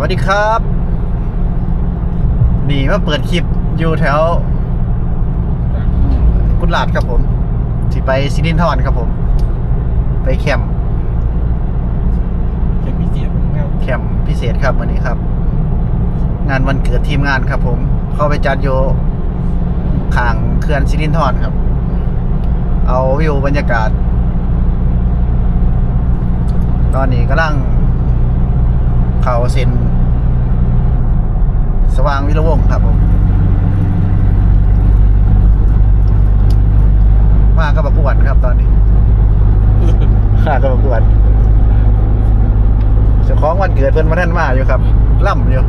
วัสดีครับนี่มาเปิดคลิปอยู่แถว กุดลาดครับผมที่ไปซินินทอนครับผม ไปแคมป์เขียนพิเศษของแมวแคมป์พิเศษครับวันนี้ครับ งานวันเกิดทีมงานครับผม เข้าไปจัดโยข้างเขื่อนซินินทอนครับ เอาวิวบรรยากาศ ตอนนี้กำลังเขาเซ็น สว่างวิรวงศ์ครับผมมากับบักอ้วนครับตอนนี้มากับบักอ้วนเจ้าของวันเกิดเพิ่นมาท่านมาอยู่ครับล่ำอยู่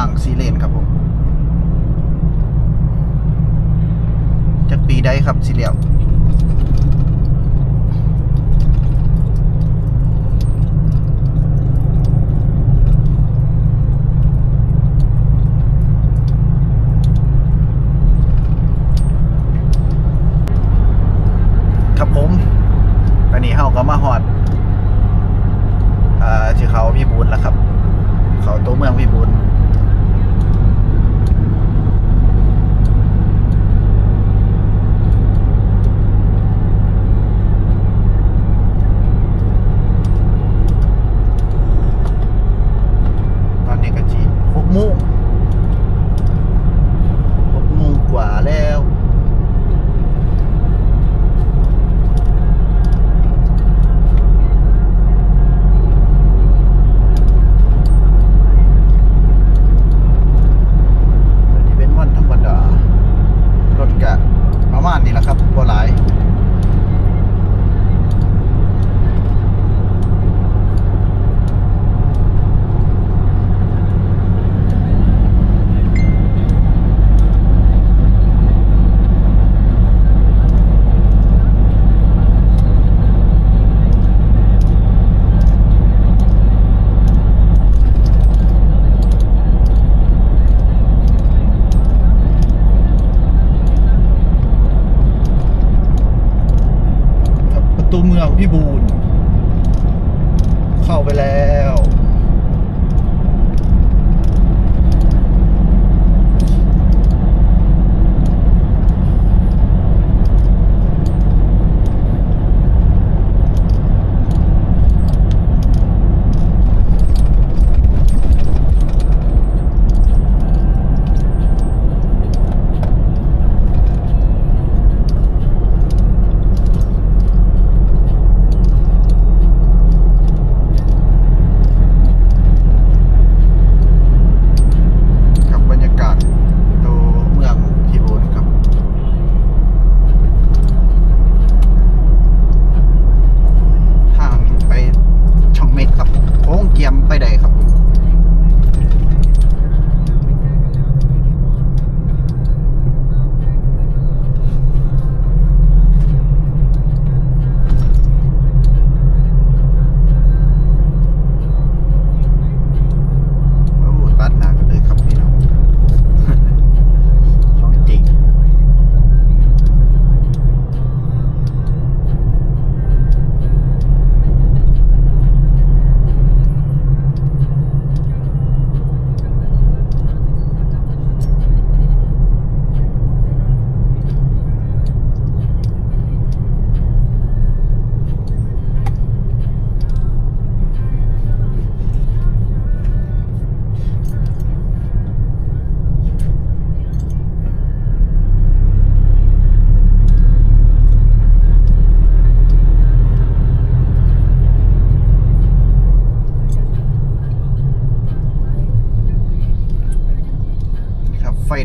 ทางสีเลนครับผมจากปีใดครับสีเหลี่ยวครับผมตอนนี้เฮาก็มาฮอดอ่าชื่อเขาพี่บูนแล้วครับ เขาตัวเมืองพี่บูน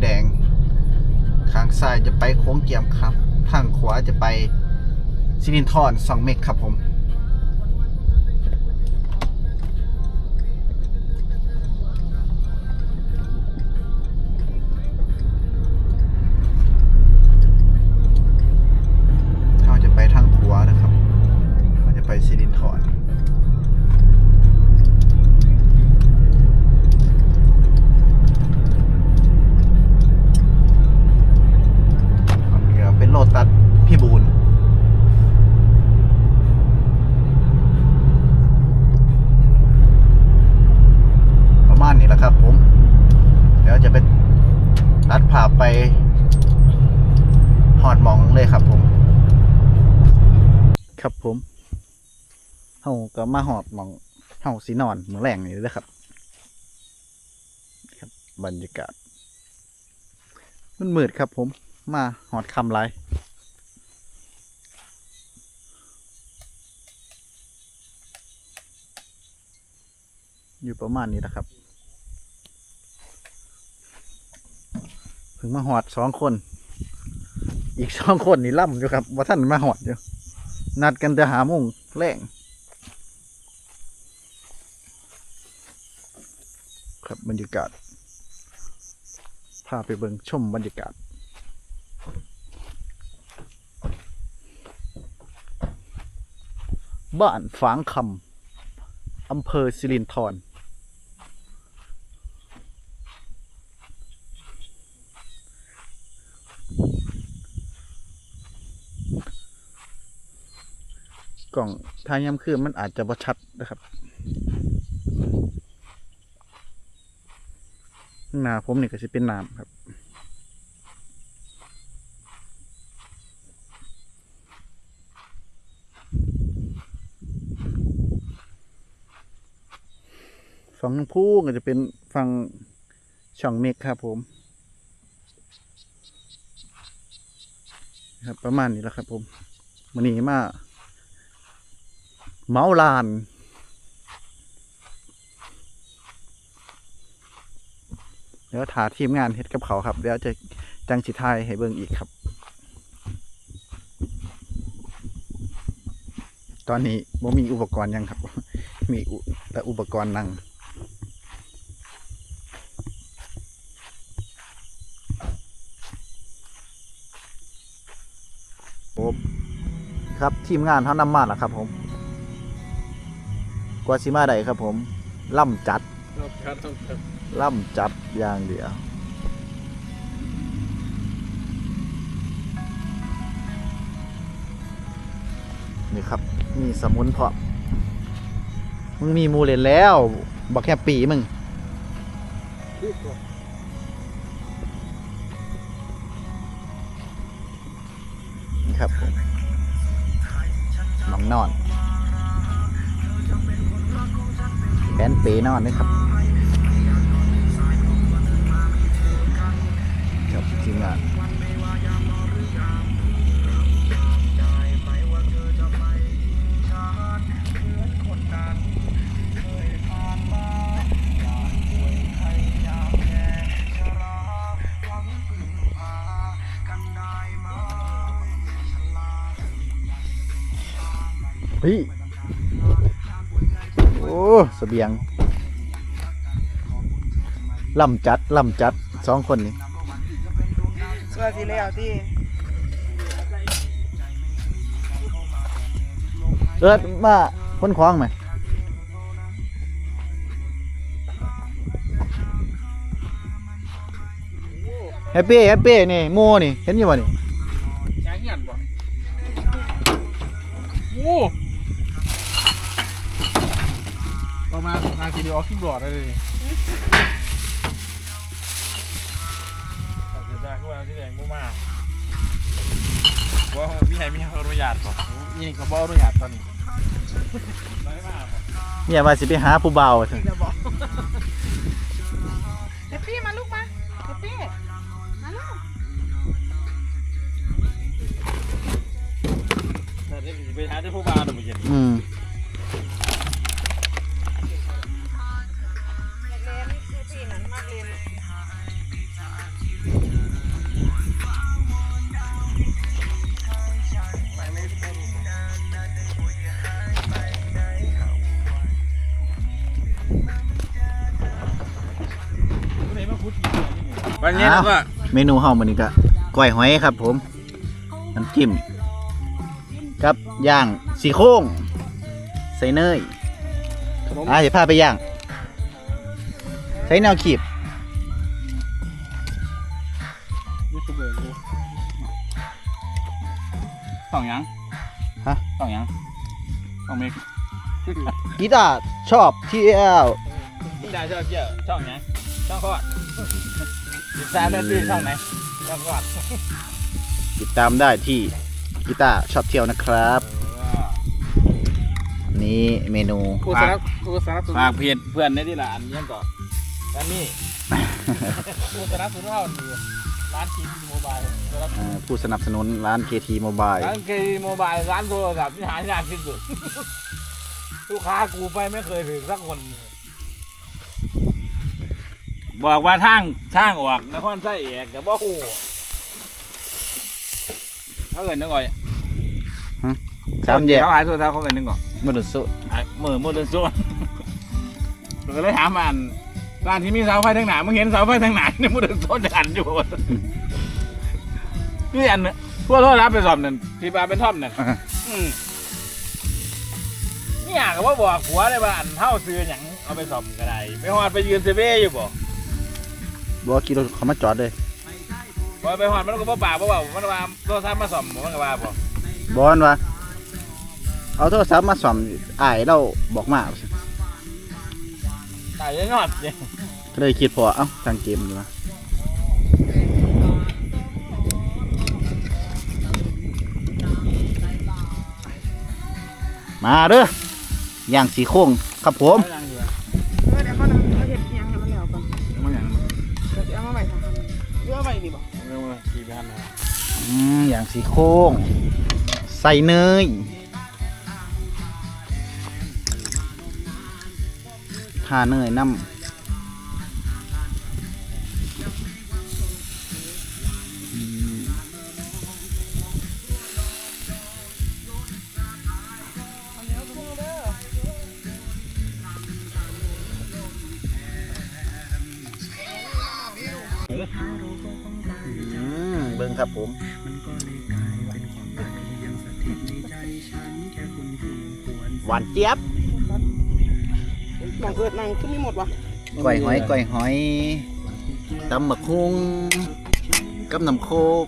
แดง ข้างซ้ายจะไปโค้งเกียมครับ ทางขวาจะไปซิลินทอนสองเมกครับผม ครับผมเฮาก็มาหอดมองเฮาสีนอนเมืองแรงนี่เลยครับ ครับ บรรยากาศมันมืดครับผม มาหอดคำไรอยู่ประมาณนี้นะครับเพิ่งมาหอดสองคน อีกสองคนนี่ล่ำอยู่ครับว่าท่านมาหอดอยู่ นัดกันจะหาโมงแรงครับบรรยากาศพาไปเบิงชมบรรยากาศบ้านฝางคำอำเภอสิรินธร ล่องทาย้ำคืนมันอาจจะบ่ชัดนะครับหน้าผมนี่ก็จะเป็นน้ำครับฝั่งพูก็จะเป็นฝั่งช่องเมฆครับผมครับประมาณนี้แล้วครับผมมันนี้มา เมาลาน เดี๋ยวถาทีมงานเฮ็ดกับเขาครับ เดี๋ยวจะจังสิทายให้เบิ่งอีกครับ ตอนนี้บ่มีอุปกรณ์ยังครับ มีแต่อุปกรณ์นั่งผมครับทีมงานเขานำมาแล้วครับผม ว่าสิมาได้ครับผม ล่ำจัด ล่ำจัดอย่างเดียว นี่ครับ มีสมุนเพาะ มึงมีมูเลนแล้ว บอกแค่ปีมึง แขนเปนอนนะครับครับทีมงานเฮ้ยโอ้เสบียงล่ำจัดล่ำจัดสองคนนี้สวัสดีแล้วที่เอิดมาคนคล้องไหมแฮปปี้แฮปปี้นี่โมนี่ เห็นอยู่บ่นี่ใช้เงินบ่โอ้ ประมาณนาทีเดียวออกคลิปหลอดได้เลยนี่ตัดสินใจขึ้นมาที่ไหนมุ่งมาว่ามีใครมีอนุญาตป่ะนี่ก็บ่อนุญาตตอนนี้ได้มากบ่เนี่ยว่าสิไปหาผู้เบาวเถอะจะบอกเฮปปี้มาลูกมาเฮปปี้มาลูกแต่ได้ไปหาที่ผู้บ้านหรือไม่เห็นอืมนักเรียนเฮปปี้นั้นม วันนี้เราก็เมนูเฮามื้อนี้ก็ก้อยหอยครับ ผมน้ำจิ้มกับย่างสีโครงใส่เนยขนมอะเดี๋ยวพาไปย่าง ใช้แนวขีบยูทูบเบอร์ดูสองหยังฮะสองหยังสองเมกกีตาร์ชอบ TL พี่ดาชอบเที่ยวช่องไหนช่องคอด ติดตามได้ที่ช่องไหนช่องคอดติดตามได้ที่กีตาร์ชอบเที่ยวนะครับ นี่เมนูผู้สนับผู้สนับสนุนฝากเพจเพื่อนในที่ร้านยังก่อนร้านนี้ผู้สนับสนุนเราอยู่ร้านทีวีโมบายสนับสอ่านุนผู้สนับสนุนร้าน KT Mobile ร้านทีวีโมบายร้านโทรศัพท์ที่หายากที่สุด ลูกค้ากูไปไม่เคยถึงสักคน บอกว่าทางทางออกนครไส้เอกกับว่าโอ้เขาเกินนึกก่อนสามแยกเขาหายโทรศัพท์เขาเกินนึกก่อนมดุสุไอ้มือมือเดินโซนเราก็เลยถามมันร้านที่มีเสาไฟทางหนามึงเห็นเสาไฟทางหนาเนี่ยมือเดินโซนจะหันอยู่นี่อันเนี่ยพวกโทษรับไปสอบนั่นที่บาเป็นท่อมนั่นอืมนี่อยากว่าบอกผัวเลยว่าอันเท่าซื้ออย่างเอาไปสอบก็ได้ไปหอดไปยืนเซเว่อยู่บ่ บอกว่าขี่รถเขามาจอดเลยพอไปหอดมันก็บ่ปากบ่เบามันว่าโทรศัพท์มาสอบมันก็ว่าบ่บอนว่าเอาโทรศัพท์มาส่อมอ้ายเราบอกมาตายยังยอดเนี่ยก็เลยคิดพอเอ้าทางเกมดีวะมาเด้อย่างสีโค้งครับผม อืมอย่างสีโค้ง ใส่เนยทาเนยน้ำ เบิ่งครับผมหวานเจี๊ยบมองเกิดนางขึ้นไม่หมดวะก้อยหอยก้อยหอยตำหมักคุงกับน้ำโคก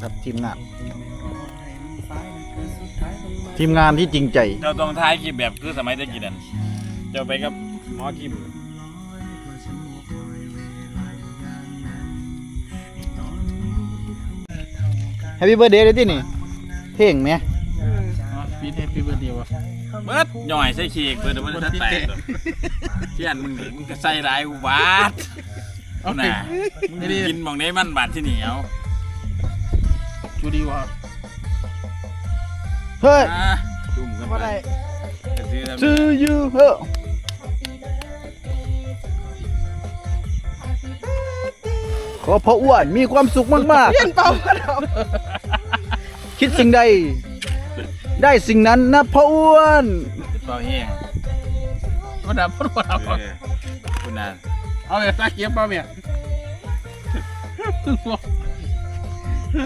ครับทีมงานทีมงานที่จริงใจ เราต้องท้ายคลิปแบบคือสมัยตะกี้นั่นเจะไปกับหมอคิม แฮปปี้เบิร์ดเดย์เลยที่นี่เพลงไหมปีเทปปีเบอร์เดียววะเบิดหน่อยใส่เค้กเบิดเบิดจะแตกเที่ยนมึงนี่มึงก็ใส่ร้ายกูบาดเอาหน่ามึงกินหมองได้มันบาดที่เหนียวจูดีวะเฮ้ยจุ่มกันบ่ไปได้ซื้อแล้ว to you เฮ้ยขอพ่ออ้วนมีความสุขมากเปลี่ยนเป่าก็ดอกๆ คิดสิ่งใด ได้สิ่งนั้นนะพ่ออ้วนเปล่าแห้งก็ดับพูดว่าดับคุณน่ะเอาเลยตาเกียบเปล่าเมีย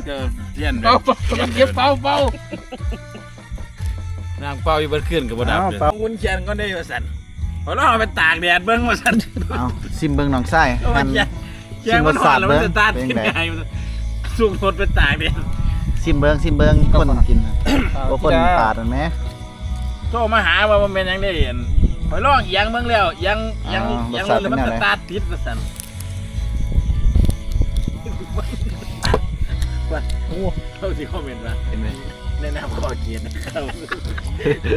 เจอเทียนเปล่าเปล่าเกียบเปล่าเปล่านางเป่าอยู่บนขึ้นกับบ่ดับเลยวุ้นเชียนก็ได้มาสั่นพอเราเอาไปตากแดดเบิ้งมาสั่นเอาซิมเบิงน้องไส้เอาหัมานเชียนเชียนมันหอนแล้วมันจะตาดเป็นกินไงไงสูงหมดไปตากแดด ซิมเบิงซิมเบิงคนกินโอ้คนปาดมันไหมโทรมาหาว่ามันเป็นยังได้เห็นไปลองเอียังเบิ่งแล้วยังยังอ๋อยังรสชาติเลยมันเป็นแนวไหนสตาร์ทติดมาสั่นว่าโอ้เขาสิคอมเมนต์ว่าเห็นไหมแนะนำข้อเกียรตินะครับ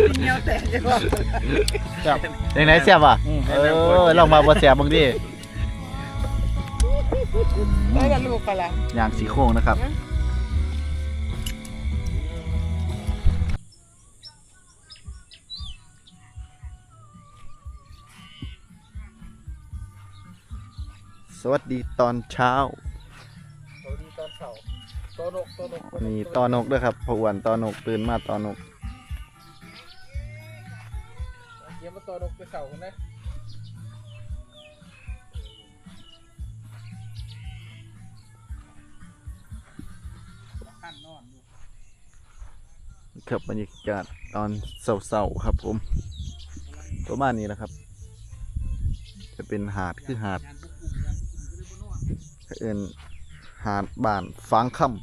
มันเหี่ยวแตกจังว่ายังไงเสียบอะอืมเออลองมาบ่เสียบบางทีได้กันลูกกันละอย่างสีโค้งนะครับ วัสดีตอนเช้า สวัสดีตอนเช้าตอนกตอนกตอนกนี่ตอนกด้วยครับผวนตอนกตื่นมาตอนกเยี่ยมมาตอนกไปเสาร์กันนะขัครับบรรยากาศตอนเสาๆครับผมประมาณนี้นะครับ จะเป็นหาดคือหาด เอินหาดบ้านฟางค่ำ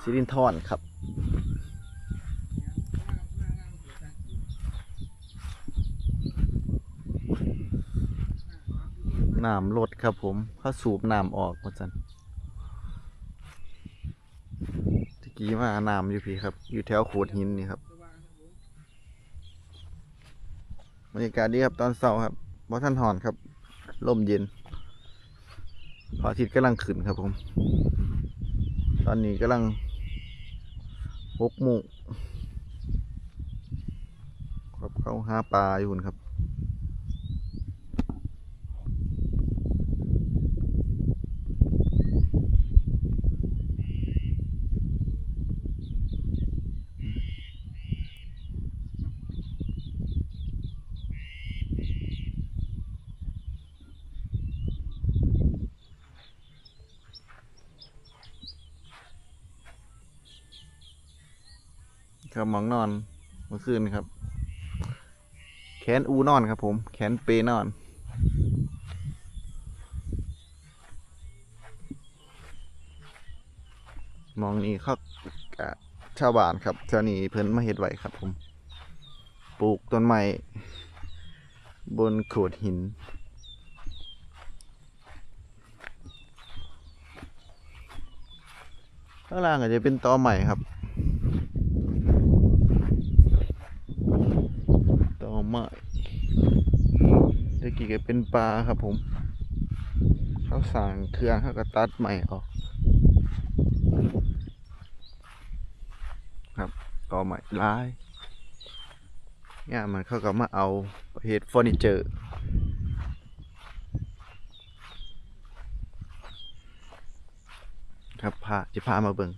สิรินทรครับน้ำลดครับผมเขาสูบน้ำออกว่าจันตะกี้มาน้ำอยู่พี่ครับ อยู่แถวโขดหินนี่ครับบรรยากาศดีครับตอนเช้าครับบ่ท่านหอนครับ ลมเย็นพระอาทิตย์กำลังขึ้นครับผม ตอนนี้กำลังหกโมงครับเขาหาปลาอยู่พุ่นครับ ครับมองนอนเมื่อคืนครับ แขนอูนอนครับ ผม แขนเปนอน มองนี้เขาชาวบ้านครับเท่านี้เพิ่นมาเฮ็ดไว้ครับ ผม ปลูกต้นไม้บนโขดหินข้างล่างอาจจะเป็นตอใหม่ครับ ตอใหม่ตะกี้ก็เป็นปลาครับผม เขาสั่งเครื่องเขาก็ตัดใหม่ออก ครับตอใหม่ร้ายเนี่ยมันเขาก็มาเอาเฮ็ดเฟอร์นิเจอร์ครับพาจะพามาเบิ่ง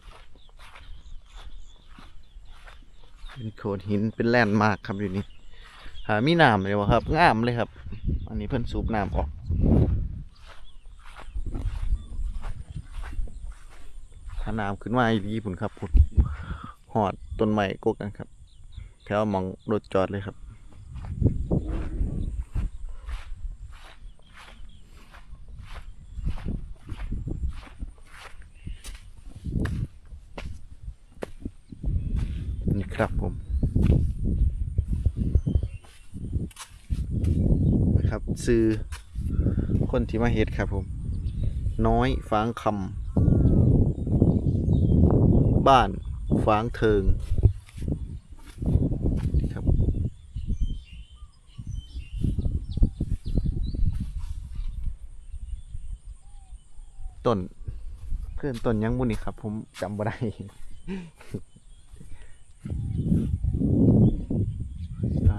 เป็นโขดหินเป็นแลนด์มาร์คครับอยู่นี่ามีน้ำเลยวะครับงามเลยครับ อันนี้เพิ่นสูบน้ำออกถ้าน้ำขึ้นมาอีดีพุ่นครับพุ่นหอดต้นไม้กกกันครับ แถวหมองรถจอดเลยครับ นี่ครับผมนะครับ ซื้อคนที่มาเฮ็ดครับผม น้อยฟางคำบ้านฟางเทิงครับต้นเพื่อนต้นยังบุนี่ครับ ผมจำบ่ได้ได้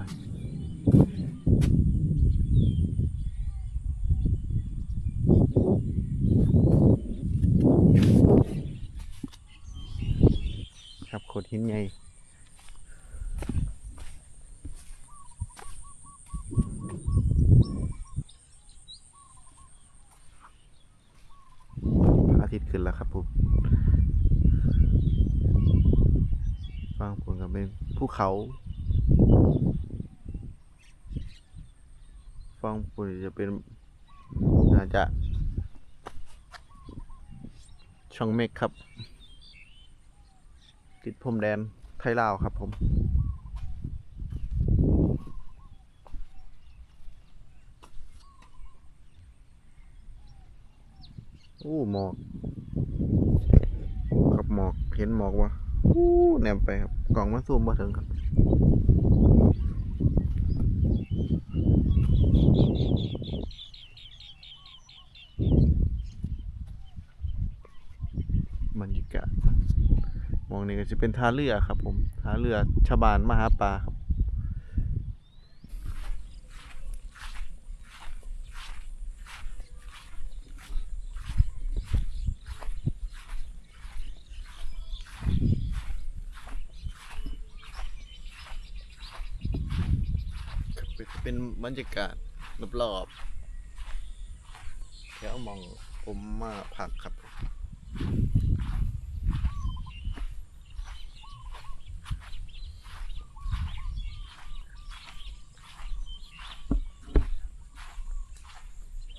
ครับโขดหินใหญ่พระอาทิตย์ ขึ้นแล้วครับผมฟังผมกับเป็นภูเขาฟังปุ๋ยจะเป็นอาจจะ ช่องเมฆครับ ติดพรมแดนไทยลาวครับผมอู้หมอก ครับหมอกเห็นหมอกวะอู้แนมไปครับ กล่องมาซูมมาถึงครับบรรยากาศมองนี่ก็จะเป็นท่าเรือครับผมท่าเรือชาบานมหาปลาครับก็จะเป็น บรรยากาศรอบๆแถวมองผมมาพักครับ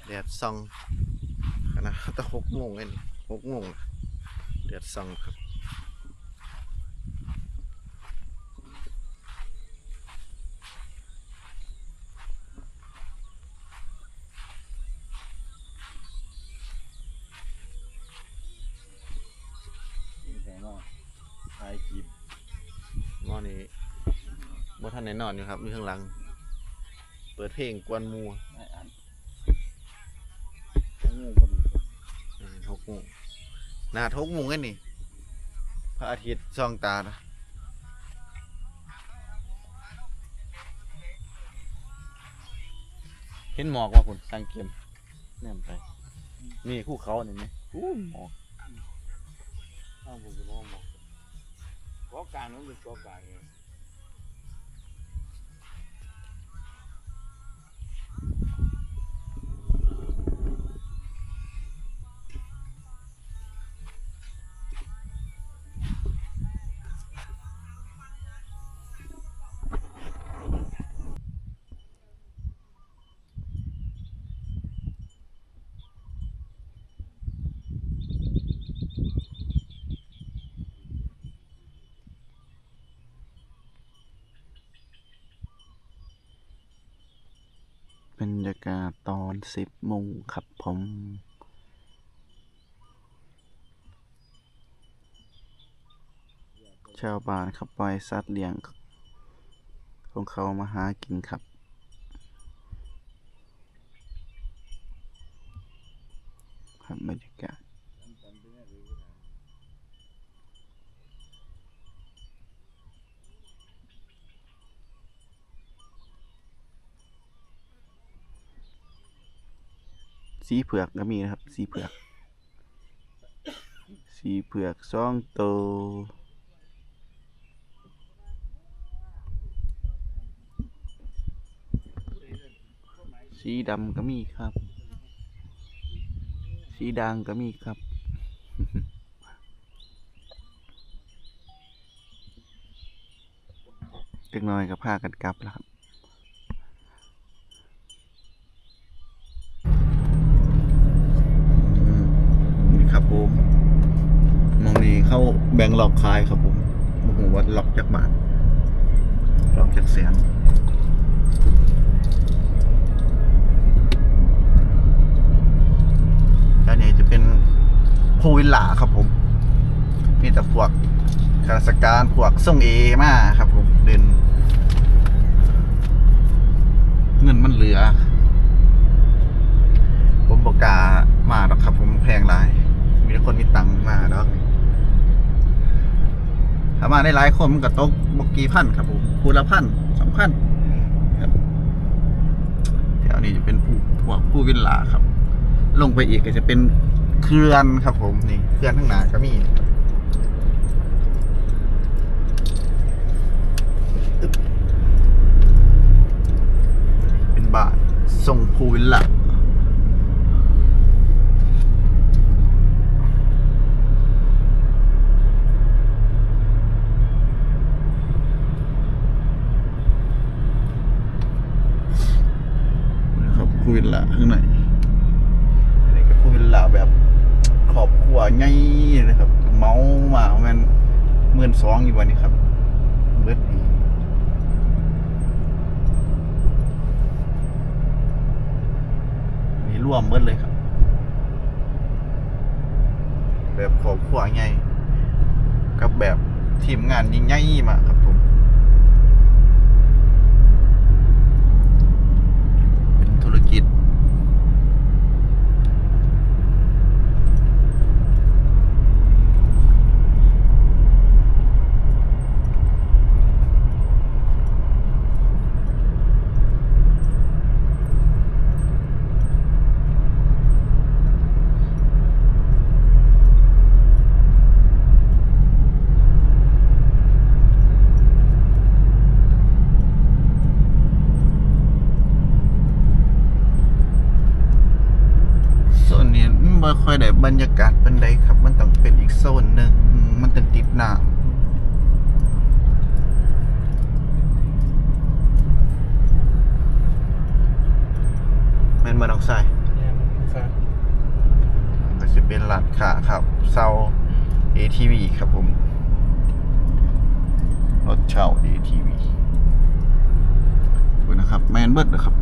แดดส่องขนาดตั้งหกโมงเองหกโมงแดดส่องครับ บ่ทันแน่นอนอยู่ครับมีข้างหลัง เปิดเพลงกวนมูหกโมงหนาหกโมงเองนี่พระอาทิตย์ส่องตานะเห็นหมอกว่าคุณสังเกตแนมไปนี่คู่เขาเนี่ยนี่อู้หมอกข้าวผมจะมองมองกกลางนั้นเป็นกอกลางไง รรยากาศตอนสิบโมงครับผมชาวบ้านขับปล่อยสัตว์เลี้ยง ของเขามาหากินครับบรรยากาศ สีเผือกก็มีนะครับ สีเผือก สีเผือกสองโต สีดำก็มีครับ สีด่างก็มีครับเล็กน้อยก็พากันกลับแล้วครับ อืมนี่ครับผมมองนี้เข้าแบ่ งหลอกขายครับผมโอ้โหว่าหลอกจากบาทหลอกจากแสนด้านนี้จะเป็นพูวิลล่าครับผม มีแต่พวกข้าราชการพวกส่งเอมาครับผมเดินเงินมันเหลือ ผมบอกกล้ามาหรอกครับ ผมแพงหลาย มีคนมีตังค์มาดอก ถ้ามาได้หลายคนมันก็ตกบกกี่พันครับผมคูละพันสองพันครับแถวนี้จะเป็นผู้พวกผู้วิลล่าครับ ลงไปอีกก็จะเป็นเขื่อนครับผมนี่เขื่อนข้างหน้าก็มีเป็นบ้านทรงภูวิลล่า นะครับพู วิลล่าข้างใน รรยากาศปานใดครับ มันต้องเป็นอีกโซนหนึ่งมันต้องติดน้ำแม่นบ่น้องชายก็สิเป็นร้านค้าครับเซา ATV ครับผม รถเช่า ATV ดูนะครับ แมนเบิดนะครับ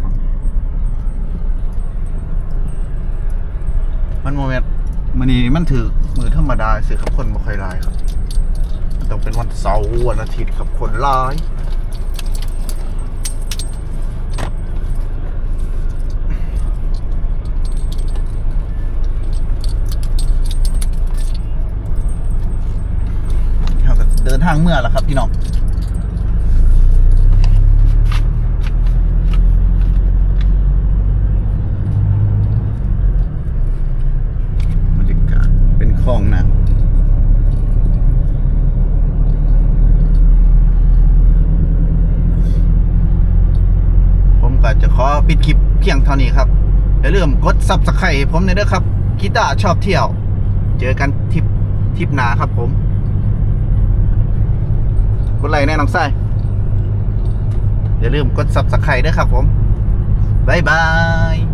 มันโมเมนต์มั นี้มันถือมือธรรมดาสิครับคนบ่ค่อยหลายครับต้องเป็นวันเสาร์วันอาทิตย์ครับคนหลายเดินทางเมื่อแล้วครับพี่น้อง บรรยากาศเป็นคลองน้ำผมก็จะขอปิดคลิปเพียงเท่านี้ครับอย่าลืมกดซับสไครต์ผมเลยเด้อครับกีตาร์ชอบเที่ยว เจอกันทริปทริปหนาครับผมกดไลค์แน่น้องไส้อย่าลืมกดซับสไครต์ด้วยครับผม บ๊ายบาย